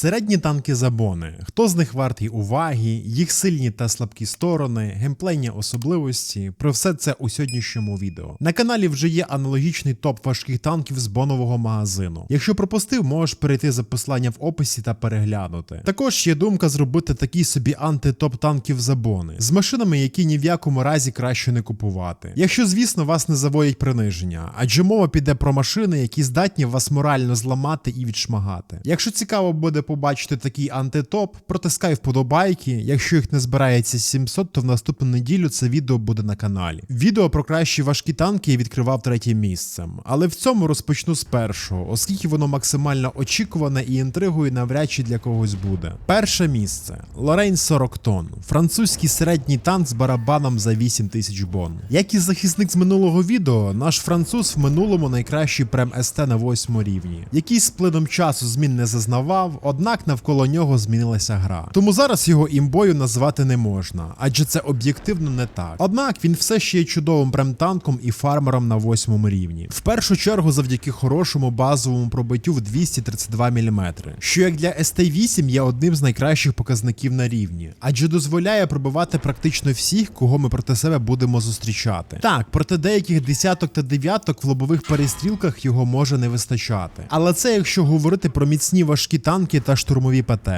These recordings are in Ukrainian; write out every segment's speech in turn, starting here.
Середні танки забони. Хто з них вартий уваги, їх сильні та слабкі сторони, геймплейні особливості. Про все це у сьогоднішньому відео. На каналі вже є аналогічний топ важких танків з бонового магазину. Якщо пропустив, можеш перейти за посилання в описі та переглянути. Також є думка зробити такий собі антитоп танків забони з машинами, які ні в якому разі краще не купувати. Якщо, звісно, вас не заводять приниження, адже мова піде про машини, які здатні вас морально зламати і відшмагати. Якщо цікаво буде побачити такий антитоп, протискай вподобайки. Якщо їх не збирається 700, то в наступну неділю це відео буде на каналі. Відео про кращі важкі танки я відкривав третім місцем, але в цьому розпочну з першого, оскільки воно максимально очікуване і інтригою навряд чи для когось буде. Перше місце Лорейн 40 тонн, французький середній танк з барабаном за 8 тисяч бон. Як і захисник з минулого відео, наш француз в минулому найкращий прем СТ на 8 рівні, який з плином часу змін не зазнавав, однак навколо нього змінилася гра. Тому зараз його імбою назвати не можна, адже це об'єктивно не так. Однак він все ще є чудовим прем-танком і фармером на 8 рівні. В першу чергу завдяки хорошому базовому пробиттю в 232 мм, що як для ST8 є одним з найкращих показників на рівні, адже дозволяє пробивати практично всіх, кого ми проти себе будемо зустрічати. Так, проти деяких десяток та дев'яток в лобових перестрілках його може не вистачати. Але це якщо говорити про міцні важкі танки та штурмові ПТ.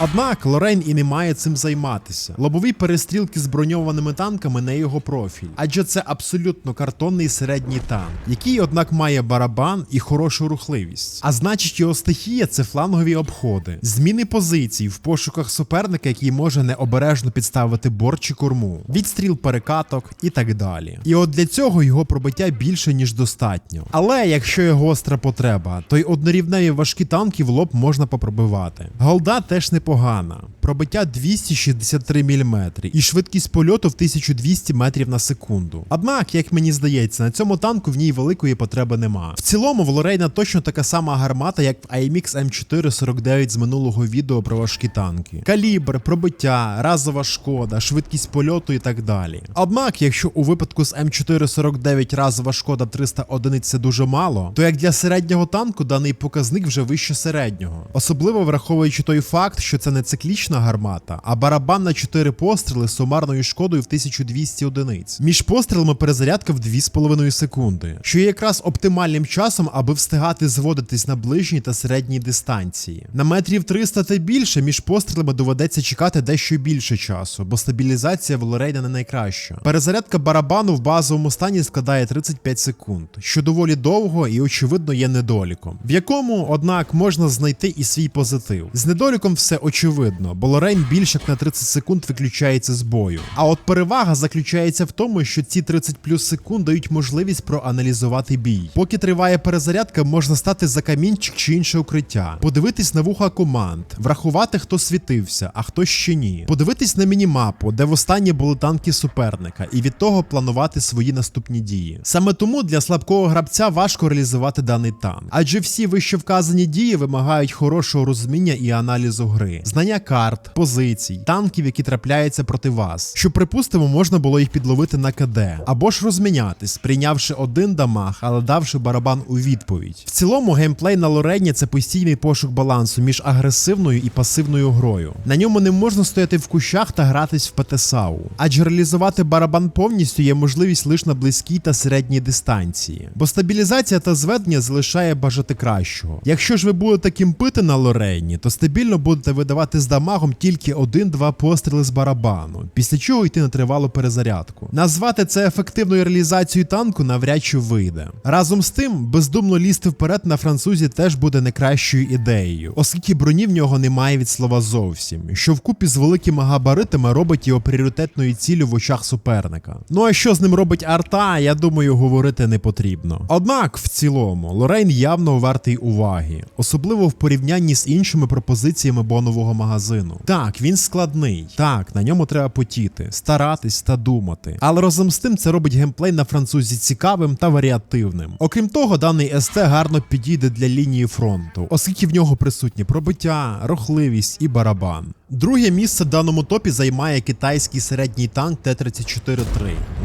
Однак Лорейн і не має цим займатися. Лобові перестрілки з броньованими танками не його профіль, адже це абсолютно картонний середній танк, який, однак, має барабан і хорошу рухливість. А значить, його стихія це флангові обходи, зміни позицій в пошуках суперника, який може необережно підставити борт чи корму, відстріл перекаток і так далі. І от для цього його пробиття більше ніж достатньо. Але якщо є гостра потреба, то й однорівневі важкі танки в лоб можна попробивати. Голда теж непогана. Пробиття 263 мм і швидкість польоту в 1200 метрів на секунду. Однак, як мені здається, на цьому танку в ній великої потреби нема. В цілому в Лорейна точно така сама гармата, як в AMX M449 з минулого відео про важкі танки. Калібр, пробиття, разова шкода, швидкість польоту і так далі. Однак, якщо у випадку з М449 разова шкода 300 одиниць це дуже мало, то як для середнього танку даний показник вже вище середнього. Особливо враховуючи той факт, що це не циклічна гармата, а барабан на 4 постріли з сумарною шкодою в 1200 одиниць. Між пострілами перезарядка в 2,5 секунди, що є якраз оптимальним часом, аби встигати зводитись на ближній та середній дистанції. На метрів 300 та більше між пострілами доведеться чекати дещо більше часу, бо стабілізація в Лорейна не найкраща. Перезарядка барабану в базовому стані складає 35 секунд, що доволі довго і очевидно є недоліком, в якому, однак, можна знайти і свій позитив. З недоліком все очевидно, бо Лорейн більш як на 30 секунд виключається з бою. А от перевага заключається в тому, що ці 30 плюс секунд дають можливість проаналізувати бій. Поки триває перезарядка, можна стати за камінчик чи інше укриття, подивитись на вуха команд, врахувати, хто світився, а хто ще ні, подивитись на мінімапу, де востаннє були танки суперника, і від того планувати свої наступні дії. Саме тому для слабкого гравця важко реалізувати даний танк, адже всі вище вказані дії вимагають хорошого розуміння і аналізу гри, знання карт, позицій, танків, які трапляються проти вас, щоб, припустимо, можна було їх підловити на КД, або ж розмінятись, прийнявши один дамаг, але давши барабан у відповідь. В цілому геймплей на Лорені це постійний пошук балансу між агресивною і пасивною грою. На ньому не можна стояти в кущах та гратись в ПТСАУ, адже реалізувати барабан повністю є можливість лише на близькій та середній дистанції, бо стабілізація та зведення залишає бажати кращого. Якщо ж ви будете кімпити на Лорейні, то стабільно будете видавати з дамагом тільки один-два постріли з барабану, після чого йти на тривалу перезарядку. Назвати це ефективною реалізацією танку навряд чи вийде. Разом з тим, бездумно лізти вперед на французі теж буде не кращою ідеєю, оскільки броні в нього немає від слова зовсім, що вкупі з великими габаритами робить його пріоритетною ціллю в очах суперника. Ну а що з ним робить арта, я думаю, говорити не потрібно. Однак, в цілому, Лорейн явно вартий уваги, особливо в порівнянні з іншими пропозиціями бонового магазину. Так, він складний, так, на ньому треба потіти, старатись та думати. Але разом з тим це робить геймплей на французі цікавим та варіативним. Окрім того, даний СТ гарно підійде для лінії фронту, оскільки в нього присутні пробиття, рухливість і барабан. Друге місце в даному топі займає китайський середній танк Т-34-3,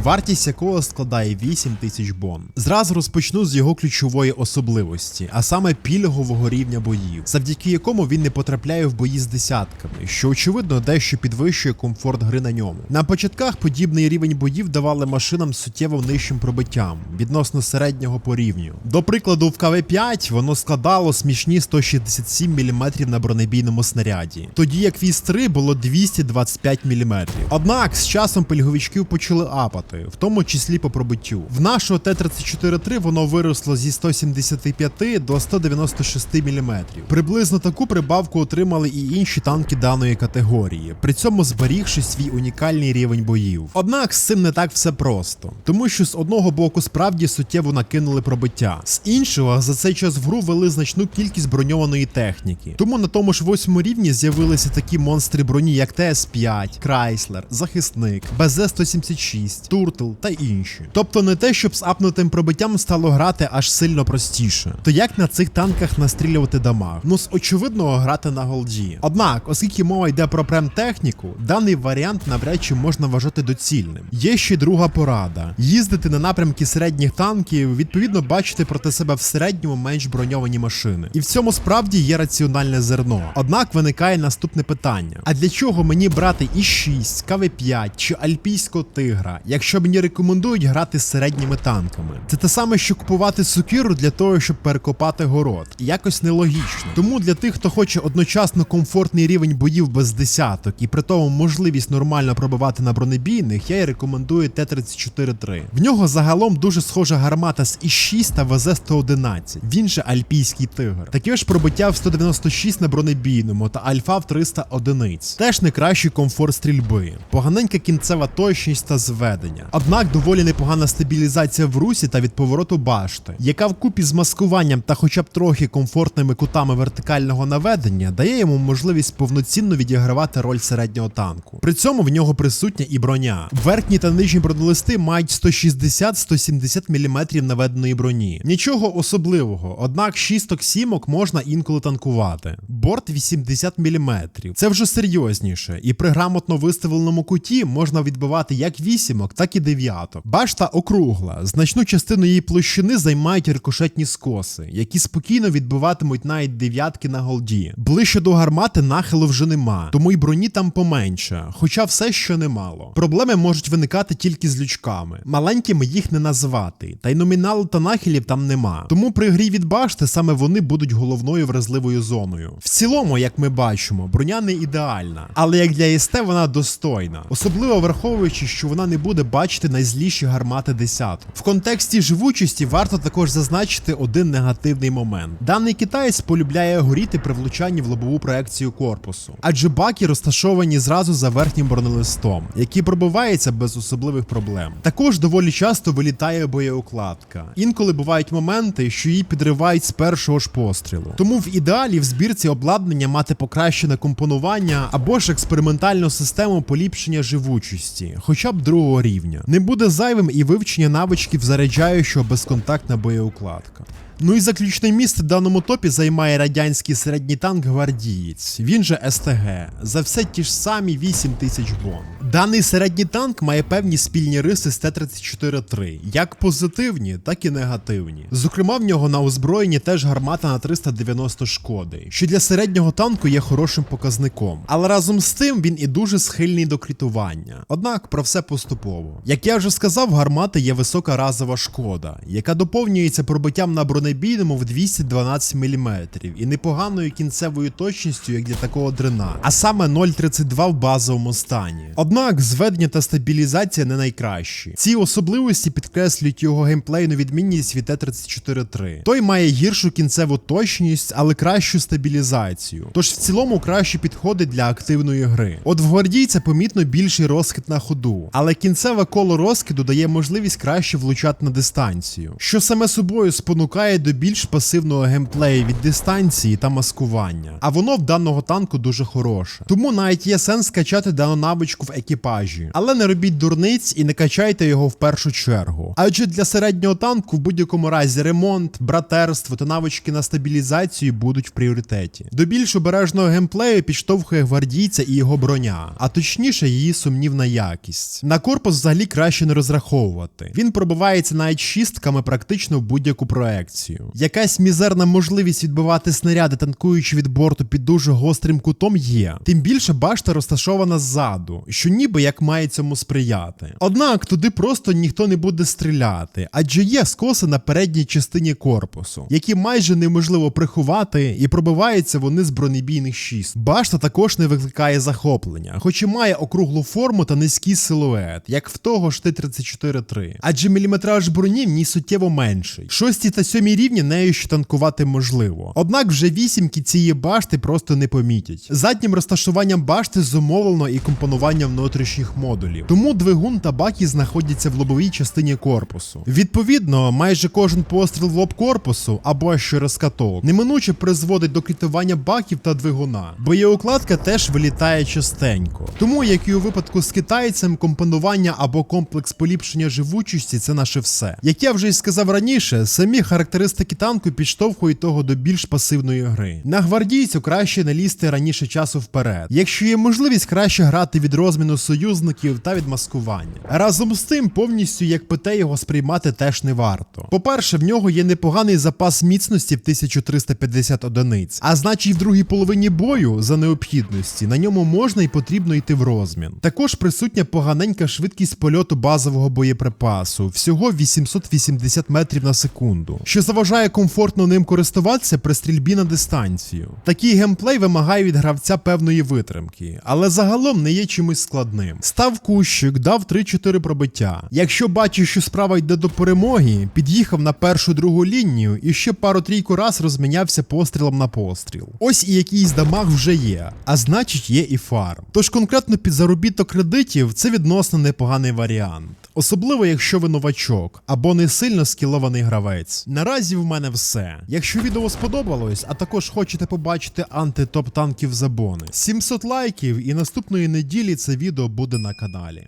вартість якого складає 8 тисяч бон. Зразу розпочну з його ключової особливості, а саме пільгового рівня боїв, завдяки якому він не потрапляє в бої з десятками, що очевидно дещо підвищує комфорт гри на ньому. На початках подібний рівень боїв давали машинам суттєво нижчим пробиттям відносно середнього по рівню. До прикладу, в КВ-5 воно складало смішні 167 мм на бронебійному снаряді, тоді як 8 іс-3 було 225 мм. Однак з часом пельговичків почали апати, в тому числі по пробиттю. В нашого Т-34-3 воно виросло зі 175 до 196 мм. Приблизно таку прибавку отримали і інші танки даної категорії, при цьому зберігши свій унікальний рівень боїв. Однак з цим не так все просто, тому що з одного боку справді суттєво накинули пробиття, з іншого за цей час в гру вели значну кількість броньованої техніки. Тому на тому ж восьмому рівні з'явилися такі монстри броні, як ТС-5, Крайслер, Захисник, БЗ-176, Туртл та інші. Тобто не те, щоб з апнутим пробиттям стало грати аж сильно простіше. То як на цих танках настрілювати дамаг? Ну з очевидного грати на голді. Однак, оскільки мова йде про прем-техніку, даний варіант навряд чи можна вважати доцільним. Є ще друга порада: їздити на напрямки середніх танків, відповідно бачити проти себе в середньому менш броньовані машини. І в цьому справді є раціональне зерно. Однак виникає наступне питання: а для чого мені брати і 6 КВ-5 чи Альпійського тигра, якщо мені рекомендують грати з середніми танками? Це те саме, що купувати сукіру для того, щоб перекопати город. Якось нелогічно. Тому для тих, хто хоче одночасно комфортний рівень боїв без десяток і при тому можливість нормально пробивати на бронебійних, я й рекомендую Т-34-3. В нього загалом дуже схожа гармата з І6 та ВЗ-111, він же Альпійський тигр. Таке ж пробиття в 196 на бронебійному та альфа в 300 одиниць. Теж не кращий комфорт стрільби, поганенька кінцева точність та зведення. Однак доволі непогана стабілізація в русі та від повороту башти, яка вкупі з маскуванням та хоча б трохи комфортними кутами вертикального наведення дає йому можливість повноцінно відігравати роль середнього танку. При цьому в нього присутня і броня. Верхні та нижні бронелисти мають 160-170 мм наведеної броні. Нічого особливого, однак шісток сімок можна інколи танкувати. Борт 80 мм. Це вже серйозніше, і при грамотно виставленому куті можна відбивати як вісімок, так і дев'яток. Башта округла. Значну частину її площини займають рикошетні скоси, які спокійно відбиватимуть навіть дев'ятки на голді. Ближче до гармати нахилу вже нема, тому й броні там поменше, хоча все ще немало. Проблеми можуть виникати тільки з лючками. Маленькими їх не називати, та й номіналу та нахилів там нема. Тому при грі від башти саме вони будуть головною вразливою зоною. В цілому, як ми бачимо, броня не ідеальна, але як для СТ вона достойна, особливо враховуючи, що вона не буде бачити найзліші гармати десяток. В контексті живучості варто також зазначити один негативний момент. Даний китаєць полюбляє горіти при влучанні в лобову проекцію корпусу, адже баки розташовані зразу за верхнім бронелистом, який пробивається без особливих проблем. Також доволі часто вилітає боєукладка. Інколи бувають моменти, що її підривають з першого ж пострілу. Тому в ідеалі в збірці обладнання мати покращене компонування або ж експериментальну систему поліпшення живучості, хоча б другого рівня. Не буде зайвим і вивчення навичків заряджаючого безконтактна боєукладка. Ну і заключне місце в даному топі займає радянський середній танк гвардієць, він же СТГ, за все ті ж самі 8 тисяч бон. Даний середній танк має певні спільні риси з Т-34-3, як позитивні, так і негативні. Зокрема, в нього на озброєнні теж гармата на 390 шкоди, що для середнього танку є хорошим показником. Але разом з тим він і дуже схильний до крітування. Однак про все поступово. Як я вже сказав, гармати є висока разова шкода, яка доповнюється пробиттям на бронебійному в 212 мм і непоганою кінцевою точністю, як для такого дрена, а саме 0,32 в базовому стані. Однак зведення та стабілізація не найкращі. Ці особливості підкреслюють його геймплейну відмінність від Т-34-3. Той має гіршу кінцеву точність, але кращу стабілізацію. Тож в цілому краще підходить для активної гри. От в гвардійця помітно більший розхід на ходу, але кінцеве коло розкиду дає можливість краще влучати на дистанцію, що саме собою спонукає до більш пасивного геймплею від дистанції та маскування. А воно в даного танку дуже хороше. Тому навіть є сенс скачати дану навичку в екіпажі. Але не робіть дурниць і не качайте його в першу чергу. Адже для середнього танку в будь-якому разі ремонт, братерство та навички на стабілізацію будуть в пріоритеті. До більш обережного геймплею підштовхує гвардійця і його броня, а точніше її сумнівна якість. На корпус взагалі краще не розраховувати. Він пробивається навіть шістками практично в будь-яку проекцію. Якась мізерна можливість відбивати снаряди, танкуючи від борту під дуже гострим кутом, є. Тим більше башта розташована ззаду, що ніби як має цьому сприяти. Однак туди просто ніхто не буде стріляти, адже є скоси на передній частині корпусу, які майже неможливо приховати, і пробиваються вони з бронебійних шіст. Башта також не викликає захоплення, хоч і має округлу форму та низький силует, як в того ж Т-34-3. Адже міліметраж броні в ній суттєво менший. Шості та сьомі рівні нею ще танкувати можливо. Однак вже вісімки цієї башти просто не помітять. Заднім розташуванням башти зумовлено і компонуванням внутрішніх модулів. Тому двигун та баки знаходяться в лобовій частині корпусу. Відповідно, майже кожен постріл в лоб корпусу або що розкатов неминуче призводить до критування баків та двигуна. Боєукладка теж вилітає частенько. Тому, як і у випадку з китайцем, компонування або комплекс поліпшення живучості це наше все. Як я вже й сказав раніше, самі характеристики танку підштовхують того до більш пасивної гри. На гвардійцю краще налізти раніше часу вперед, якщо є можливість краще грати від розміну союзників та від маскування. Разом з тим, повністю як ПТ його сприймати теж не варто. По-перше, в нього є непоганий запас міцності в 1350 одиниць, а значить, в другій половині бою за необхідності на ньому можна і потрібно йти в розмін. Також присутня поганенька швидкість польоту базового боєприпасу, всього 880 метрів на секунду, що заважає комфортно ним користуватися при стрільбі на дистанцію. Такий геймплей вимагає від гравця певної витримки, але загалом не є чимось складним. Став кущик, дав 3-4 пробиття. Якщо бачиш, що справа йде до перемоги, під'їхав на першу другу лінію і ще пару-трійку раз розмінявся пострілом на постріл. Ось і якийсь дамаг вже є, а значить є і фарм. Тож конкретно під заробіток кредитів це відносно непоганий варіант. Особливо, якщо ви новачок або не сильно скілований гравець. Наразі в мене все. Якщо відео сподобалось, а також хочете побачити антитоп танків забони, 700 лайків і наступної неділі це відео буде на каналі.